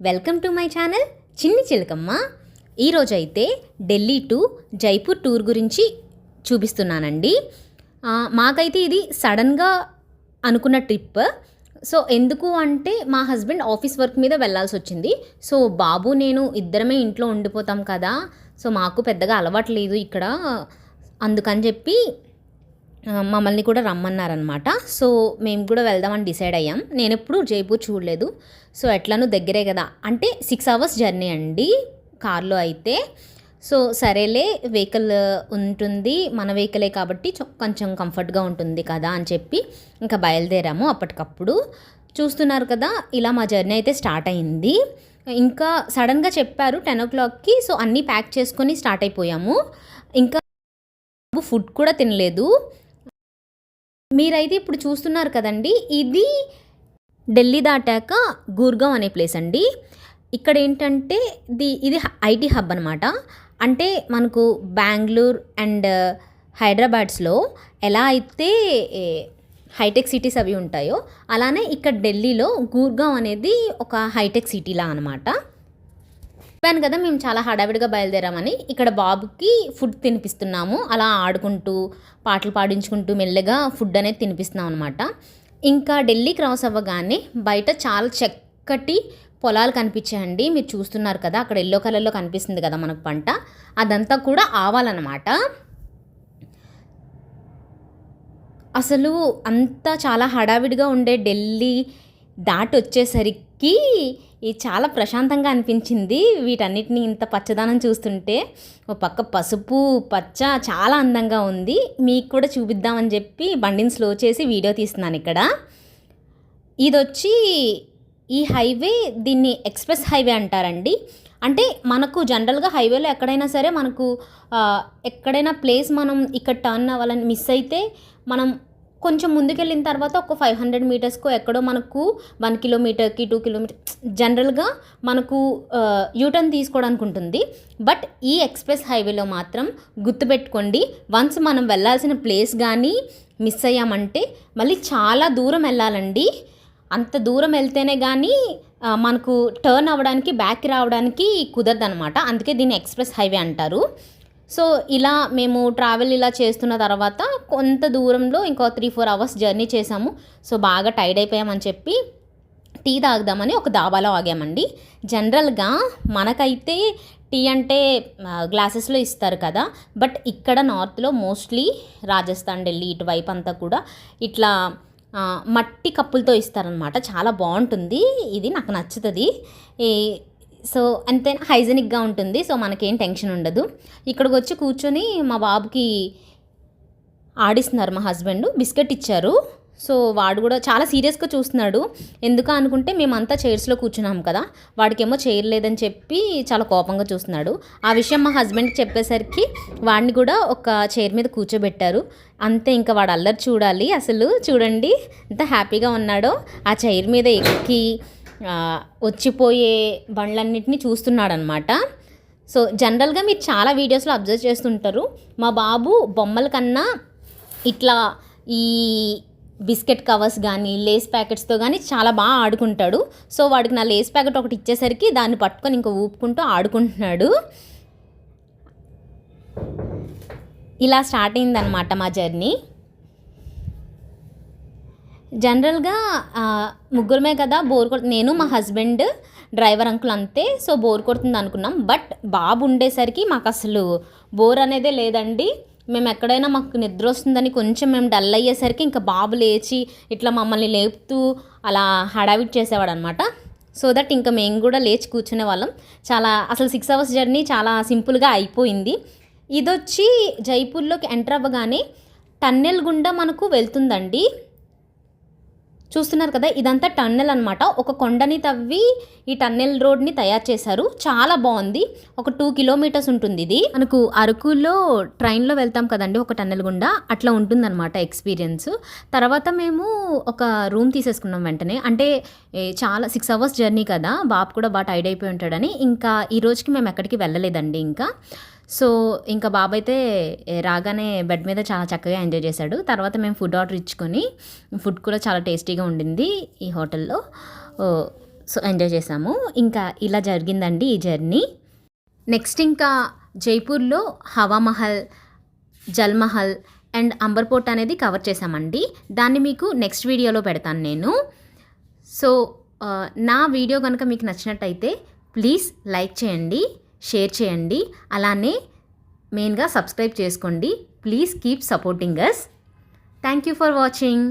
Welcome to my channel చిన్ని చిలకమ్మ. ఈరోజైతే Delhi to Jaipur tour గురించి చూపిస్తున్నానండి. మాకైతే ఇది సడన్గా అనుకున్న ట్రిప్. సో ఎందుకు అంటే మా హస్బెండ్ ఆఫీస్ వర్క్ మీద వెళ్ళాల్సి వచ్చింది సో బాబు నేను ఇద్దరమే ఇంట్లో ఉండిపోతాం కదా. సో మాకు పెద్దగా అలవాటు లేదు ఇక్కడ. అందుకని చెప్పి మమ్మల్ని కూడా రమ్మన్నారనమాట సో మేము కూడా వెళ్దామని డిసైడ్ అయ్యాం. నేను ఎప్పుడు జైపూర్ చూడలేదు. సో ఎట్లానూ దగ్గరే కదా. అంటే సిక్స్ అవర్స్ జర్నీ అండి కార్లో అయితే. సో సరేలే వెహికల్ ఉంటుంది. మన వెహికలే కాబట్టి కొంచెం కంఫర్ట్గా ఉంటుంది కదా అని చెప్పి ఇంకా బయలుదేరాము అప్పటికప్పుడు. చూస్తున్నారు కదా ఇలా మా జర్నీ అయితే స్టార్ట్ అయింది. ఇంకా సడన్గా చెప్పారు టెన్ ఓ క్లాక్కి. సో అన్నీ ప్యాక్ చేసుకొని స్టార్ట్ అయిపోయాము. ఇంకా ఫుడ్ కూడా తినలేదు. మీరైతే ఇప్పుడు చూస్తున్నారు కదండి ఇది ఢిల్లీ దాటాక గూర్గాం అనే ప్లేస్ అండి. ఇక్కడ ఏంటంటే ది ఇది ఐటీ హబ్ అనమాట అంటే మనకు బెంగళూరు అండ్ హైదరాబాద్స్లో ఎలా అయితే హైటెక్ సిటీస్ అవి ఉంటాయో అలానే ఇక్కడ ఢిల్లీలో గూర్గాం అనేది ఒక హైటెక్ సిటీలా అనమాట చెప్పాను కదా మేము చాలా హడావిడిగా బయలుదేరామని. ఇక్కడ బాబుకి ఫుడ్ తినిపిస్తున్నాము. అలా ఆడుకుంటూ పాటలు పాడించుకుంటూ మెల్లగా ఫుడ్ అనేది తినిపిస్తున్నాం అనమాట ఇంకా ఢిల్లీ క్రాస్ అవ్వగానే బయట చాలా చక్కటి పొలాలు కనిపించాయండి. మీరు చూస్తున్నారు కదా అక్కడ ఎల్లో కలర్లో కనిపిస్తుంది కదా మనకు పంట. అదంతా కూడా ఆవాలన్నమాట. అసలు అంతా చాలా హడావిడిగా ఉండే ఢిల్లీ దాటి వచ్చేసరికి ఇది చాలా ప్రశాంతంగా అనిపించింది. వీటన్నిటిని ఇంత పచ్చదనం చూస్తుంటే ఒక పక్క పసుపు పచ్చ చాలా అందంగా ఉంది. మీకు కూడా చూపిద్దామని చెప్పి బండిని స్లో చేసి వీడియో తీస్తున్నాను ఇక్కడ. ఇది వచ్చి ఈ హైవే దీన్ని ఎక్స్ప్రెస్ హైవే అంటారండి. అంటే మనకు జనరల్గా హైవేలో ఎక్కడైనా సరే మనకు ఎక్కడైనా ప్లేస్ మనం ఇక్కడ టర్న్ అవ్వాలని మిస్ అయితే మనం కొంచెం ముందుకెళ్ళిన తర్వాత ఒక ఫైవ్ హండ్రెడ్ మీటర్స్కో ఎక్కడో మనకు వన్ కిలోమీటర్కి టూ కిలోమీటర్ జనరల్గా మనకు యూటర్న్ తీసుకోవడానికి ఉంటుంది. బట్ ఈ ఎక్స్ప్రెస్ హైవేలో మాత్రం గుర్తుపెట్టుకోండి వన్స్ మనం వెళ్ళాల్సిన ప్లేస్ కానీ మిస్ అయ్యామంటే మళ్ళీ చాలా దూరం వెళ్ళాలండి. అంత దూరం వెళ్తేనే కానీ మనకు టర్న్ అవ్వడానికి బ్యాక్ రావడానికి కుదరదు అనమాట అందుకే దీన్ని ఎక్స్ప్రెస్ హైవే అంటారు. సో ఇలా మేము ట్రావెల్ ఇలా చేస్తున్న తర్వాత కొంత దూరంలో ఇంకో త్రీ ఫోర్ అవర్స్ జర్నీ చేసాము సో బాగా టైర్డ్ అయిపోయామని చెప్పి టీ తాగుదామని ఒక దాబాలో ఆగామండి. జనరల్గా మనకైతే టీ అంటే గ్లాసెస్లో ఇస్తారు కదా. బట్ ఇక్కడ నార్త్లో మోస్ట్లీ రాజస్థాన్ ఢిల్లీ ఇటువైపు అంతా కూడా ఇట్లా మట్టి కప్పులతో ఇస్తారనమాట చాలా బాగుంటుంది. ఇది నాకు నచ్చుతుంది. సో అంతే హైజెనిక్గా ఉంటుంది. సో మనకేం టెన్షన్ ఉండదు. ఇక్కడికి వచ్చి కూర్చొని మా బాబుకి ఆడిస్తున్నారు మా హస్బెండ్. బిస్కెట్ ఇచ్చారు. సో వాడు కూడా చాలా సీరియస్గా చూస్తున్నాడు. ఎందుకు అనుకుంటే మేమంతా చైర్స్లో కూర్చున్నాం కదా. వాడికేమో చైర్ లేదని చెప్పి చాలా కోపంగా చూస్తున్నాడు. ఆ విషయం మా హస్బెండ్కి చెప్పేసరికి వాడిని కూడా ఒక చైర్ మీద కూర్చోబెట్టారు. అంతే ఇంకా వాడు అల్లరి చూడాలి. అసలు చూడండి ఎంత హ్యాపీగా ఉన్నాడో. ఆ చైర్ మీద ఎక్కి వచ్చిపోయే బండ్లన్నిటిని చూస్తున్నాడు అనమాట సో జనరల్గా మీరు చాలా వీడియోస్లో అబ్జర్వ్ చేస్తుంటారు. మా బాబు బొమ్మల కన్నా ఇట్లా ఈ బిస్కెట్ కవర్స్ కానీ లేస్ ప్యాకెట్స్తో కానీ చాలా బాగా ఆడుకుంటాడు. సో వాడికి నా లేస్ ప్యాకెట్ ఒకటి ఇచ్చేసరికి దాన్ని పట్టుకొని ఇంకా ఊపుకుంటూ ఆడుకుంటున్నాడు. ఇలా స్టార్ట్ అయిందనమాట మా జర్నీ. జనరల్గా ముగ్గురమే కదా బోర్ కొడు నేను మా హస్బెండ్ డ్రైవర్ అంకుల్ అంతే. సో బోర్ కొడుతుంది అనుకున్నాం. బట్ బాబు ఉండేసరికి మాకు అసలు బోర్ అనేదే లేదండి. మేము ఎక్కడైనా మాకు నిద్ర వస్తుందని కొంచెం మేము డల్ అయ్యేసరికి ఇంకా బాబు లేచి ఇట్లా మమ్మల్ని లేపుతూ అలా హడావిట్ చేసేవాడు అనమాట సో దట్ ఇంకా మేము కూడా లేచి కూర్చునే వాళ్ళం. చాలా అసలు సిక్స్ అవర్స్ జర్నీ చాలా సింపుల్గా అయిపోయింది. ఇదొచ్చి జైపూర్లోకి ఎంటర్ అవ్వగానే టన్నెల్ గుండా మనకు వెళ్తుందండి. చూస్తున్నారు కదా ఇదంతా టన్నెల్ అనమాట ఒక కొండని తవ్వి ఈ టన్నెల్ రోడ్ని తయారు చేశారు. చాలా బాగుంది. ఒక టూ కిలోమీటర్స్ ఉంటుంది ఇది. మనకు అరకులో ట్రైన్లో వెళ్తాం కదండి ఒక టన్నెల్ గుండా. అట్లా ఉంటుందన్నమాట ఎక్స్పీరియన్స్. తర్వాత మేము ఒక రూమ్ తీసేసుకున్నాం వెంటనే. అంటే చాలా సిక్స్ అవర్స్ జర్నీ కదా. బాబు కూడా బాగా టైడ్ అయిపోయి ఉంటాడని. ఇంకా ఈ రోజుకి మేము ఎక్కడికి వెళ్ళలేదండి ఇంకా. సో ఇంకా బాబు అయితే రాగానే బెడ్ మీద చాలా చక్కగా ఎంజాయ్ చేశాడు. తర్వాత మేము ఫుడ్ ఆర్డర్ ఇచ్చుకొని ఫుడ్ కూడా చాలా టేస్టీగా ఉండింది ఈ హోటల్లో. సో ఎంజాయ్ చేసాము. ఇంకా ఇలా జరిగిందండి ఈ జర్నీ. నెక్స్ట్ ఇంకా జైపూర్లో హవామహల్ జల్మహల్ అండ్ అంబర్పోర్ట్ అనేది కవర్ చేశామండి. దాన్ని మీకు నెక్స్ట్ వీడియోలో పెడతాను నేను. సో నా వీడియో కనుక మీకు నచ్చినట్టయితే ప్లీజ్ లైక్ చేయండి. షేర్ చేయండి. అలానే మెయిన్గా సబ్స్క్రైబ్ చేసుకోండి. Please keep supporting us thank you for watching